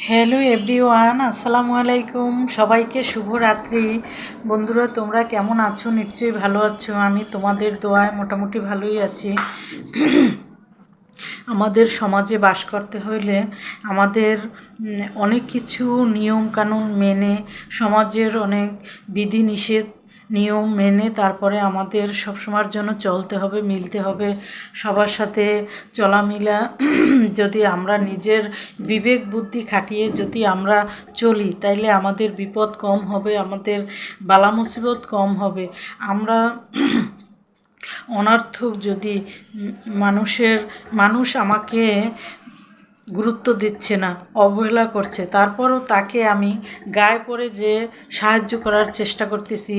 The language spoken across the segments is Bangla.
হ্যালো এভরিওয়ান আসসালামু আলাইকুম। সবাইকে শুভরাত্রি। বন্ধুরা, তোমরা কেমন আছো? নিশ্চয়ই ভালো আছো। আমি তোমাদের দোয়ায় মোটামুটি ভালোই আছি। আমাদের সমাজে বাস করতে হলে আমাদের অনেক কিছু নিয়ম কানুন মেনে সমাজের অনেক বিধি নিষেধ নিয়ম মেনে তারপরে আমাদের সবসময়ের জন্য চলতে হবে, মিলতে হবে, সবার সাথে চলামিলা। যদি আমরা নিজের বিবেক বুদ্ধি খাটিয়ে যদি আমরা চলি, তাইলে আমাদের বিপদ কম হবে, আমাদের বালা মুসিবত কম হবে। আমরা অনার্থক যদি মানুষের, মানুষ আমাকে গুরুত্ব দিচ্ছে না, অবহেলা করছে। তারপরও তাকে আমি গায়ে পড়ে যে সাহায্য করার চেষ্টা করতেছি,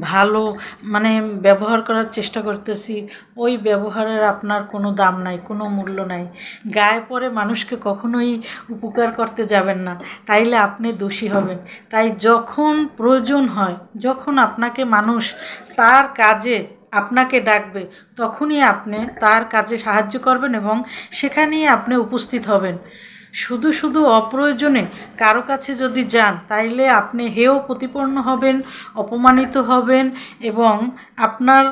ভালো মানে ব্যবহার করার চেষ্টা করতেছি, ওই ব্যবহারের আপনার কোনো দাম নাই, কোনো মূল্য নাই। গায়ে পড়ে মানুষকে কখনোই উপকার করতে যাবেন না, তাইলে আপনি দোষী হবেন। তাই যখন প্রয়োজন হয়, যখন আপনাকে মানুষ তার কাজে আপনাকে ডাকবে, তখনই আপনি তার কাজে সাহায্য করবেন এবং সেখানেই আপনি উপস্থিত হবেন। শুধু শুধু অপ্রয়োজনে কারও কাছে যদি যান, তাইলে আপনি হেও প্রতিপন্ন হবেন, অপমানিত হবেন এবং আপনার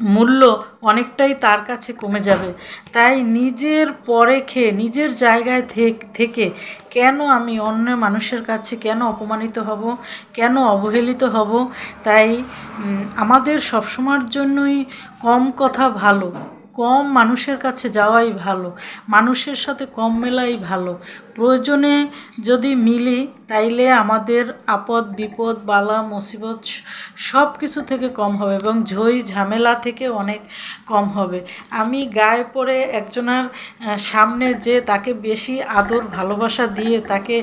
মূল্য অনেকটাই তার কাছে কমে যাবে। তাই নিজের পরে খেয়ে, নিজের জায়গায় থেক- কেন আমি অন্য মানুষের কাছে কেন অপমানিত হব, কেন অবহেলিত হব? তাই আমাদের সবসময়ের জন্যই কম কথা ভালো। কম মানুষের কাছে যাওয়াই ভালো। মানুষের সাথে কম মেলাই ভালো। প্রয়োজনে যদি মিলি, তাইলে আমাদের আপদ, বিপদ, বালা, মুসিবত সব কিছু থেকে কম হবে এবং ঝই, ঝামেলা থেকে অনেক কম হবে। আমি গায়ে পড়ে একজনের সামনে যে তাকে বেশি আদর, ভালোবাসা দিয়ে তাকে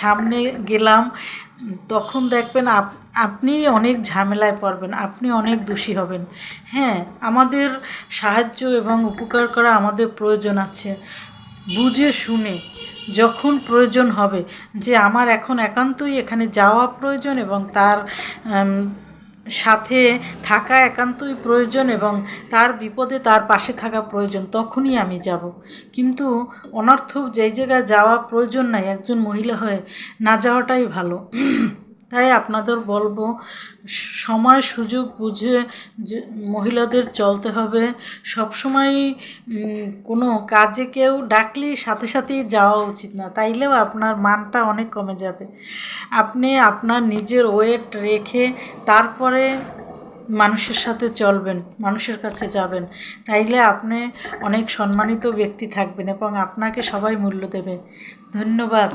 সামনে গেলাম তখন দেখবেন আপ, আপনি অনেক ঝামেলায় পড়বেন, আপনি অনেক দোষী হবেন। হ্যাঁ আমাদের সাহায্য এবং উপকার করা আমাদের প্রয়োজন আছে। বুঝে শুনে যখন প্রয়োজন হবে যে আমার এখন একান্তই এখানে যাওয়া প্রয়োজন এবং তার সাথে থাকা একান্তই প্রয়োজন এবং তার বিপদে তার পাশে থাকা প্রয়োজন, তখনই আমি যাব। কিন্তু অনর্থক যেই জায়গায় যাওয়া প্রয়োজন নাই, একজন মহিলা হয়ে না যাওয়াটাই ভালো। তাই আপনাদের বলব, সময় সুযোগ বুঝে মহিলাদের চলতে হবে। সবসময় কোনো কাজে কেউ ডাকলে সাথে সাথেই যাওয়া উচিত না, তাইলেও আপনার মানটা অনেক কমে যাবে। আপনি আপনার নিজের ওয়েট রেখে তারপরে মানুষের সাথে চলবেন, মানুষের কাছে যাবেন। তাইলে আপনি অনেক সম্মানিত ব্যক্তি থাকবেন এবং আপনাকে সবাই মূল্য দেবে। ধন্যবাদ।